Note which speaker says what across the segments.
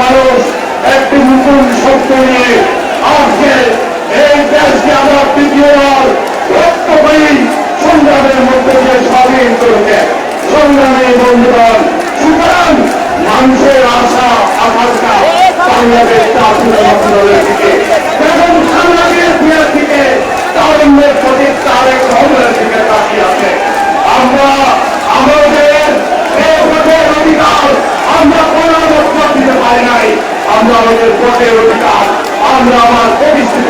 Speaker 1: মানুষ একটি নতুন শক্তি নিয়ে আসছে এই দেশকে আমরা তৃতীয়বার রক্তময়ী সংগ্রামের মধ্যে দিয়ে স্বাধীন করেছে। সংগ্রামী বন্ধুগণ, সুতরাং মানুষের আশা, আকাঙ্ক্ষা বাংলাদেশ আপনার দিকে মানুষের অধিকার। আমরা আমার প্রতিষ্ঠিত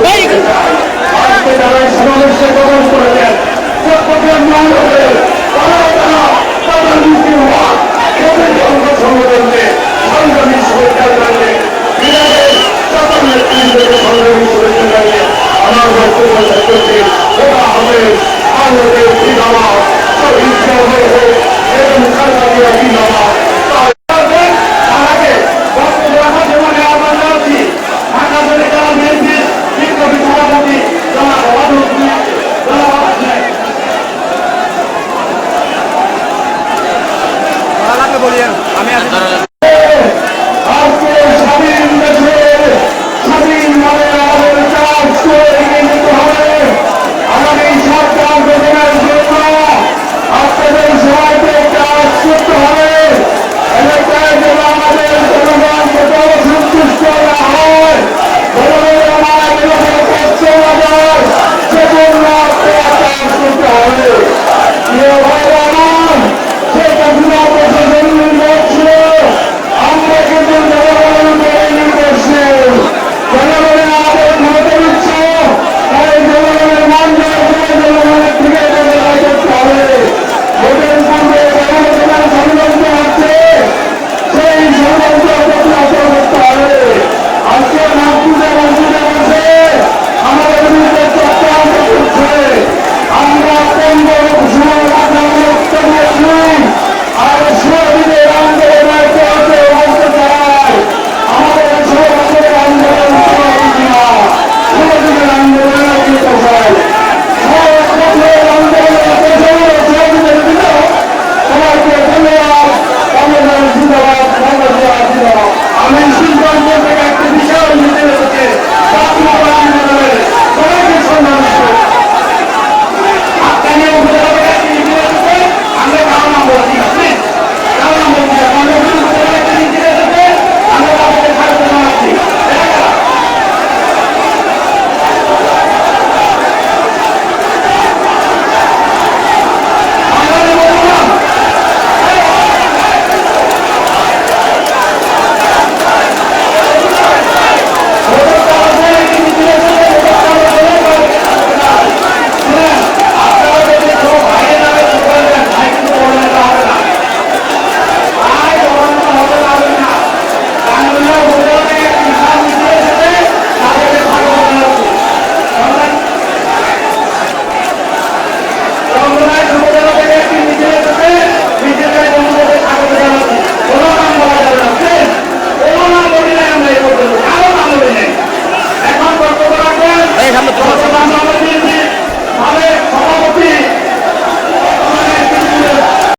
Speaker 2: escolher a minha.